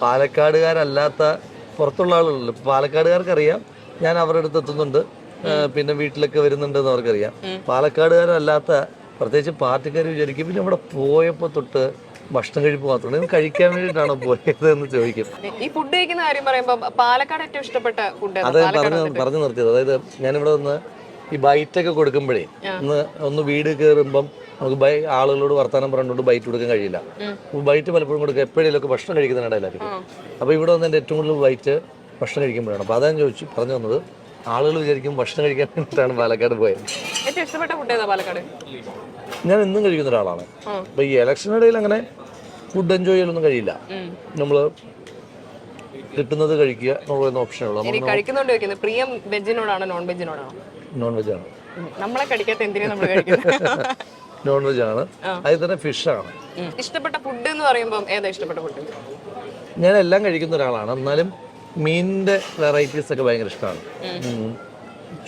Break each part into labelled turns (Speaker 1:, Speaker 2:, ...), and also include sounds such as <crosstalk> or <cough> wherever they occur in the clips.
Speaker 1: പാലക്കാടുകാരല്ലാത്ത പുറത്തുള്ള ആളുകളില്ല പാലക്കാടുകാർക്ക് അറിയാം ഞാൻ അവരുടെ അടുത്ത് എത്തുന്നുണ്ട്. പിന്നെ വീട്ടിലൊക്കെ വരുന്നുണ്ട് എന്ന് അവർക്കറിയാം. പാലക്കാടുകാരല്ലാത്ത പ്രത്യേകിച്ച് പാർട്ടിക്കാർ വിചാരിക്കും പിന്നെ അവിടെ പോയപ്പോൾ തൊട്ട് ഭക്ഷണം കഴിപ്പ് മാത്രമേ ഇത് കഴിക്കാൻ വേണ്ടിയിട്ടാണോ പോയത് എന്ന് ചോദിക്കും
Speaker 2: ഈ ഫുഡ് കഴിക്കുന്ന കാര്യം പറയുമ്പോൾ പാലക്കാട് ഏറ്റവും ഇഷ്ടപ്പെട്ട ഫുഡ്
Speaker 1: അത് പറഞ്ഞു പറഞ്ഞു നിർത്തിയത്. അതായത് ഞാനിവിടെ നിന്ന് ഈ ബൈറ്റൊക്കെ കൊടുക്കുമ്പോഴേ ഒന്ന് ഒന്ന് വീട് കയറുമ്പം നമുക്ക് ബൈ ആളുകളോട് വർത്തമാനം പറഞ്ഞുകൊണ്ട് ബൈറ്റ് കൊടുക്കാൻ കഴിയില്ല. ബൈറ്റ് പലപ്പോഴും കൊടുക്കുക. എപ്പോഴേലൊക്കെ ഭക്ഷണം കഴിക്കുന്നുണ്ടായിരിക്കും അപ്പോൾ ഇവിടെ വന്ന് എന്റെ ഏറ്റവും കൂടുതൽ ബൈറ്റ് ഭക്ഷണം കഴിക്കുമ്പോഴാണ്. അപ്പോൾ അതാണ് ചോദിച്ചു പറഞ്ഞു തന്നത് ആളുകൾ വിചാരിക്കും ഭക്ഷണം കഴിക്കാൻ വേണ്ടിയിട്ടാണ് പാലക്കാട് പോയത്.
Speaker 2: ഏറ്റവും ഇഷ്ടപ്പെട്ട ഫുഡ് ഏതാ പാലക്കാട്?
Speaker 1: ഞാൻ എന്നും കഴിക്കുന്ന ഒരാളാണ്. അപ്പോൾ ഈ ഇലക്ഷനിടയിൽ അങ്ങനെ ഫുഡ് എൻജോയ് ചെയ്യലൊന്നും കഴിയില്ല. നമ്മൾ കിട്ടുന്നത് കഴിക്കുക
Speaker 2: എന്നുള്ള ചോദിക്കുന്നത് പ്രിയം വെജിനോടാണോ നോൺ വെജിനോടാണോ
Speaker 1: നോൺ വെജ് ആണ്.
Speaker 2: ഉം. നമ്മളെ കടിക്കാത്ത എന്തിനാ നമ്മൾ കഴിക്കുന്നത്?
Speaker 1: നോൺ വെജ് ആണ് അതിൽ തന്നെ ഫിഷാണ്
Speaker 2: ഉം. ഇഷ്ടപ്പെട്ട ഫുഡ് എന്ന് പറയുമ്പോൾ ഏതാ ഇഷ്ടപ്പെട്ട ഫുഡ്
Speaker 1: ഞാൻ എല്ലാം കഴിക്കുന്ന ഒരാളാണ്. എന്നാലും മീനിന്റെ വെറൈറ്റീസ് ഒക്കെ ഭയങ്കര ഇഷ്ടമാണ്.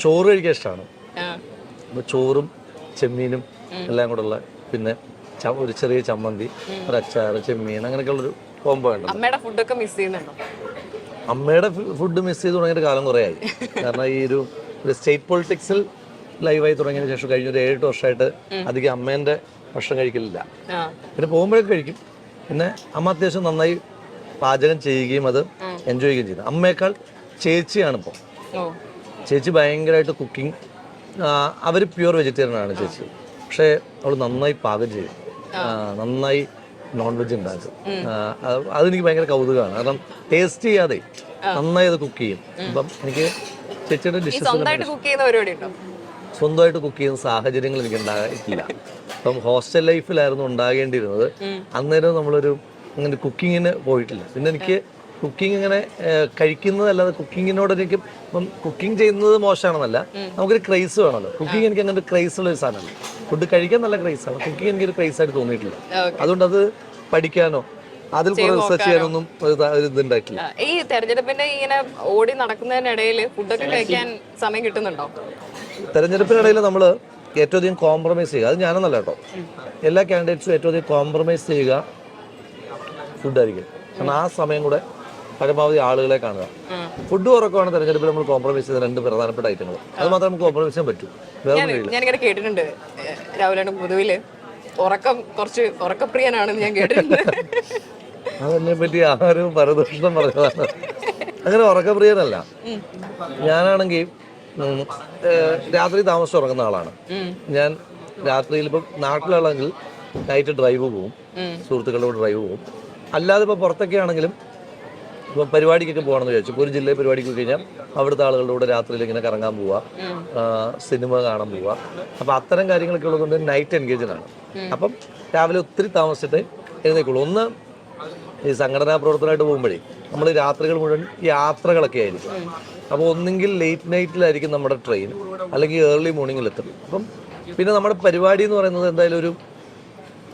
Speaker 1: ചോറ് കഴിക്കാൻ ഇഷ്ടമാണ്. അപ്പോൾ ചോറും ചെമ്മീനും എല്ലാം കൂടെ ഉള്ള പിന്നെ ഒരു ചെറിയ ചമ്മന്തി ഒരു അച്ചാർ ചെമ്മീൻ അങ്ങനെയൊക്കെയുള്ളൊരു കോംബോ ഉണ്ട്
Speaker 2: അമ്മയുടെ ഫുഡൊക്കെ മിസ് ചെയ്യുന്നുണ്ടോ?
Speaker 1: അമ്മയുടെ ഫുഡ് മിസ് ചെയ്ത് തുടങ്ങിയിട്ട് കാലം കുറേ ആയി <laughs> കാരണം ഈ ഒരു ഒരു സ്റ്റേറ്റ് പൊളിറ്റിക്സിൽ ലൈവായി തുടങ്ങിയതിന് ശേഷം കഴിഞ്ഞ ഒരു ഏഴെട്ട് വർഷമായിട്ട് അധികം അമ്മേന്റെ ഭക്ഷണം കഴിക്കലില്ല. പിന്നെ പോകുമ്പോഴൊക്കെ കഴിക്കും. പിന്നെ അമ്മ അത്യാവശ്യം നന്നായി പാചകം ചെയ്യുകയും അത് എൻജോയ് ചെയ്യുകയും ചെയ്യുന്നത് അമ്മയേക്കാൾ ചേച്ചിയാണ് ഇപ്പോൾ ചേച്ചി ഭയങ്കരമായിട്ട് കുക്കിംഗ് അവർ പ്യുവർ വെജിറ്റേറിയൻ ആണ് ചേച്ചി. പക്ഷേ അവൾ നന്നായി പാകം ചെയ്യും. നന്നായി നോൺ വെജ് ഉണ്ടാക്കും അത് അതെനിക്ക് ഭയങ്കര കൗതുകമാണ്. കാരണം ടേസ്റ്റ് ചെയ്യാതെ നന്നായി അത് കുക്ക് ചെയ്യും. അപ്പം എനിക്ക് ചേച്ചിയുടെ ഡിഷസ്
Speaker 2: സ്വന്തമായിട്ട് കുക്ക് ചെയ്യുന്ന
Speaker 1: സാഹചര്യങ്ങൾ എനിക്ക് ഉണ്ടായിട്ടില്ല അപ്പം ഹോസ്റ്റൽ ലൈഫിലായിരുന്നു ഉണ്ടാകേണ്ടിയിരുന്നത്. അന്നേരം നമ്മളൊരു അങ്ങനെ കുക്കിങ്ങിന് പോയിട്ടില്ല. പിന്നെ എനിക്ക് കുക്കിംഗ് ഇങ്ങനെ കഴിക്കുന്നതല്ലാതെ കുക്കിങ്ങിനോട് എനിക്ക് ഇപ്പം കുക്കിംഗ് ചെയ്യുന്നത് മോശമാണെന്നല്ല നമുക്കൊരു ക്രൈസ് വേണമല്ലോ. കുക്കിംഗ് എനിക്ക് അങ്ങനെ ക്രൈസ് ഉള്ള ഒരു സാധനമല്ല. ഫുഡ് കഴിക്കാൻ നല്ല ക്രൈസാണ്. കുക്കിംഗ് എനിക്കൊരു ക്രൈസ് ആയിട്ട് തോന്നിയിട്ടില്ല. അതുകൊണ്ട് അത് പഠിക്കാനോ അതിൽ റിസർച്ച് ചെയ്യാനൊന്നും ഒരു ഒരു ഇതുണ്ടായിട്ടില്ല.
Speaker 2: ഈ തെരഞ്ഞെടുപ്പിന്റെ ഇങ്ങനെ ഓടി നടക്കുന്നതിനിടയിൽ ഫുഡൊക്കെ കഴിക്കാൻ സമയം കിട്ടുന്നുണ്ടോ?
Speaker 1: തെരഞ്ഞെടുപ്പിനിടയിൽ നമ്മൾ ഏറ്റവും അധികം കോംപ്രമൈസ് ചെയ്യുക. അത് ഞാനെന്നല്ല കേട്ടോ. എല്ലാ കാൻഡിഡേറ്റ്സും ഏറ്റവും അധികം കോംപ്രമൈസ് ചെയ്യുക ഫുഡായിരിക്കും കാരണം ആ സമയം കൂടെ പരമാവധി ആളുകളെ കാണുക. ഫുഡ് ഉറക്കമാണ് തെരഞ്ഞെടുപ്പിൽ നമ്മൾ കോംപ്രമൈസ് ചെയ്ത രണ്ട് പ്രധാനപ്പെട്ട ഐറ്റങ്ങൾ അത് മാത്രം നമുക്ക് കോംപ്രമൈസ് ചെയ്യാൻ പറ്റൂ.
Speaker 2: ഞാനിങ്ങനെ കേട്ടിട്ടുണ്ട്. രാവിലെയാണ് പൊതുവിൽ ഉറക്കം കുറച്ച് ഉറക്കപ്രിയനാണെന്ന് ഞാൻ കേട്ടിട്ടുണ്ട്.
Speaker 1: അതെന്നെ പറ്റി ആരും പരദൂഷണം പറഞ്ഞതാണ്. അങ്ങനെ ഉറക്കപ്രിയനല്ല. ഞാനാണെങ്കിൽ രാത്രി താമസിച്ച് ഉറങ്ങുന്ന ആളാണ്. ഞാൻ രാത്രിയിൽ ഇപ്പം നാട്ടിലാണെങ്കിൽ നൈറ്റ് ഡ്രൈവ് പോകും സുഹൃത്തുക്കളുടെ ഡ്രൈവ് പോകും അല്ലാതെ ഇപ്പോൾ പുറത്തൊക്കെ ആണെങ്കിലും ഇപ്പം പരിപാടിക്കൊക്കെ പോകണമെന്ന് വിചാരിച്ചു. ഒരു ജില്ലയിൽ പരിപാടിക്ക് പോയി കഴിഞ്ഞാൽ അവിടുത്തെ ആളുകളുടെ കൂടെ രാത്രിയിൽ ഇങ്ങനെ കറങ്ങാൻ പോവുക സിനിമ കാണാൻ പോവുക അപ്പം അത്തരം കാര്യങ്ങളൊക്കെ ഉള്ളതുകൊണ്ട് നൈറ്റ് എൻഗേജഡ് ആണ്. അപ്പം രാവിലെ ഒത്തിരി താമസിച്ചിട്ട് എഴുന്നേക്കുള്ളൂ. ഒന്ന് ഈ സംഘടനാ പ്രവർത്തനമായിട്ട് പോകുമ്പോഴേ നമ്മൾ രാത്രികൾ മുഴുവൻ യാത്രകളൊക്കെ ആയിരിക്കും. അപ്പോൾ ഒന്നെങ്കിൽ ലേറ്റ് നൈറ്റിലായിരിക്കും നമ്മുടെ ട്രെയിൻ അല്ലെങ്കിൽ ഏർലി മോർണിംഗിൽ എത്തും. അപ്പം പിന്നെ നമ്മുടെ പരിപാടി എന്ന് പറയുന്നത് എന്തായാലും ഒരു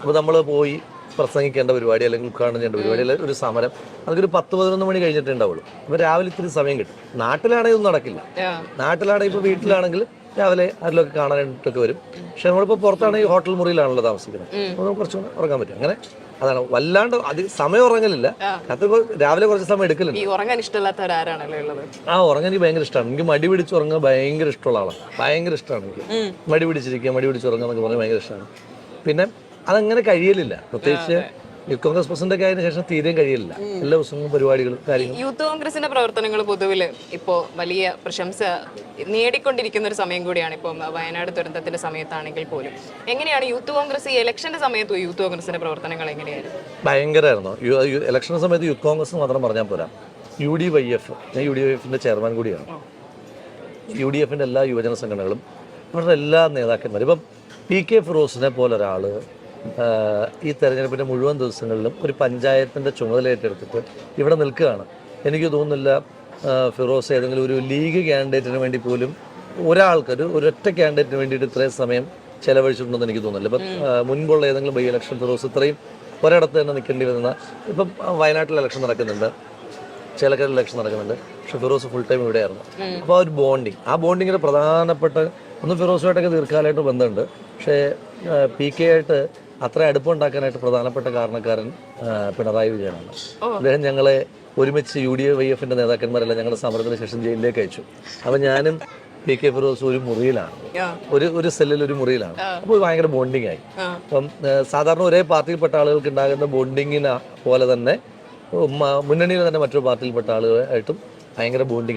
Speaker 1: അപ്പോൾ നമ്മൾ പോയി പ്രസംഗിക്കേണ്ട പരിപാടി അല്ലെങ്കിൽ ഉദ്ഘാടനം ചെയ്യേണ്ട പരിപാടി അല്ലെങ്കിൽ ഒരു സമരം. അതൊക്കെ ഒരു പത്ത് പതിനൊന്ന് മണി കഴിഞ്ഞിട്ടേ ഉണ്ടാവുള്ളൂ. അപ്പോൾ രാവിലെ ഇത്തിരി സമയം കിട്ടും. നാട്ടിലാണെങ്കിൽ ഒന്നും നടക്കില്ല. നാട്ടിലാണെങ്കിൽ ഇപ്പോൾ വീട്ടിലാണെങ്കിൽ രാവിലെ ആരിലൊക്കെ കാണാനായിട്ടൊക്കെ വരും. പക്ഷെ നമ്മളിപ്പോൾ ഈ ഹോട്ടൽ മുറിയിലാണല്ലോ താമസിക്കുന്നത്. അപ്പോൾ നമുക്ക് കുറച്ചുകൂടെ ഉറങ്ങാൻ പറ്റും. അങ്ങനെ അതാണ്. വല്ലാണ്ട് അത് സമയം ഉറങ്ങലില്ല. അതിപ്പോൾ രാവിലെ കുറച്ച് സമയം എടുക്കലുണ്ട്.
Speaker 2: ഉറങ്ങാൻ ഇഷ്ടമല്ലാത്തവരാരാണല്ലോ
Speaker 1: ആ ഉറങ്ങാൻ എനിക്ക് ഭയങ്കര ഇഷ്ടമാണ് എനിക്ക് മടി പിടിച്ച് ഉറങ്ങാൻ ഭയങ്കര ഇഷ്ടമുള്ള ആളാണ്. ഭയങ്കര ഇഷ്ടമാണ് എനിക്ക്. മടി പിടിച്ചിരിക്കുക മടി പിടിച്ച് ഉറങ്ങുക എന്നൊക്കെ പറഞ്ഞാൽ ഭയങ്കര ഇഷ്ടമാണ് പിന്നെ അതങ്ങനെ കഴിയലില്ല. പ്രത്യേകിച്ച് യൂത്ത് കോൺഗ്രസ് പ്രസിഡന്റ് ആയതിനു ശേഷം തീരെയും കഴിയില്ല. എല്ലാ ദിവസവും പരിപാടികളും കാര്യങ്ങളും.
Speaker 2: യൂത്ത് കോൺഗ്രസിന്റെ പ്രവർത്തനങ്ങൾ പൊതുവിൽ ഇപ്പോ വലിയ പ്രശംസ നേടിക്കൊണ്ടിരിക്കുന്ന ഒരു സമയം കൂടിയാണ് ഇപ്പം വയനാട് ദുരന്തത്തിന്റെ സമയത്താണെങ്കിൽ പോലും. എങ്ങനെയാണ് യൂത്ത് കോൺഗ്രസ് ഈ ഇലക്ഷന്റെ സമയത്ത് യൂത്ത് കോൺഗ്രസിന്റെ പ്രവർത്തനങ്ങൾ എങ്ങനെയായിരുന്നു?
Speaker 1: ഭയങ്കരമായിരുന്നു. ഇലക്ഷൻ സമയത്ത് യൂത്ത് കോൺഗ്രസ് മാത്രം പറഞ്ഞാൽ പോരാ. യു ഡി വൈ എഫ് ഞാൻ യു ഡി വൈ എഫിന്റെ ചെയർമാൻ കൂടിയാണ്. യു ഡി എഫിന്റെ എല്ലാ യുവജന സംഘടനകളും അവരുടെ എല്ലാ നേതാക്കന്മാരും. ഇപ്പം പി കെ ഫിറോസിനെ പോലെ ഒരാൾ ഈ തെരഞ്ഞെടുപ്പിന്റെ മുഴുവൻ ദിവസങ്ങളിലും ഒരു പഞ്ചായത്തിന്റെ ചുമതല ഏറ്റെടുത്തിട്ട് ഇവിടെ നിൽക്കുകയാണ്. എനിക്ക് തോന്നുന്നില്ല ഫിറോസ് ഏതെങ്കിലും ഒരു ലീഗ് ക്യാൻഡിഡേറ്റിന് വേണ്ടി പോലും ഒരാൾക്ക് ഒരു ഒരൊറ്റ ക്യാൻഡിഡേറ്റിന് വേണ്ടിയിട്ട് ഇത്രയും സമയം ചെലവഴിച്ചിട്ടുണ്ടെന്ന് എനിക്ക് തോന്നുന്നില്ല. ഇപ്പം മുൻപുള്ള ഏതെങ്കിലും ബൈ ഇലക്ഷൻ ഫിറോസ് ഇത്രയും ഒരിടത്ത് തന്നെ നിൽക്കേണ്ടി വരുന്ന ഇപ്പം വയനാട്ടിൽ ഇലക്ഷൻ നടക്കുന്നുണ്ട്. ചേലക്കര ഇലക്ഷൻ നടക്കുന്നുണ്ട്. പക്ഷെ ഫിറോസ് ഫുൾ ടൈം ഇവിടെയായിരുന്നു. അപ്പോൾ ആ ഒരു ബോണ്ടിങ് ആ ബോണ്ടിങ്ങിന്റെ പ്രധാനപ്പെട്ട ഒന്ന് ഫിറോസുമായിട്ടൊക്കെ ദീർഘകാലമായിട്ട് ബന്ധമുണ്ട്. പക്ഷേ പി കെ ആയിട്ട് അത്ര അടുപ്പം ഉണ്ടാക്കാനായിട്ട് പ്രധാനപ്പെട്ട കാരണക്കാരൻ പിണറായി വിജയനാണ്. അദ്ദേഹം ഞങ്ങളെ ഒരുമിച്ച് യു ഡി എഫ് വൈ എഫിന്റെ നേതാക്കന്മാരെല്ലാം ഞങ്ങളുടെ സമരത്തിന് ശേഷം ജയിലിലേക്ക് അയച്ചു. അപ്പം ഞാനും പി കെ ഫിറോസ് ഒരു മുറിയിലാണ്. ഒരു ഒരു സെല്ലിൽ ഒരു മുറിയിലാണ്. അപ്പോൾ ഭയങ്കര ബോണ്ടിങ് ആയി അപ്പം സാധാരണ ഒരേ പാർട്ടിയിൽപ്പെട്ട ആളുകൾക്ക് ഉണ്ടാകുന്ന ബോണ്ടിങ്ങിനെ പോലെ തന്നെ മുന്നണിയിൽ തന്നെ മറ്റൊരു പാർട്ടിയിൽപ്പെട്ട ആളുകളായിട്ടും ഭയങ്കര ബോണ്ടിങ്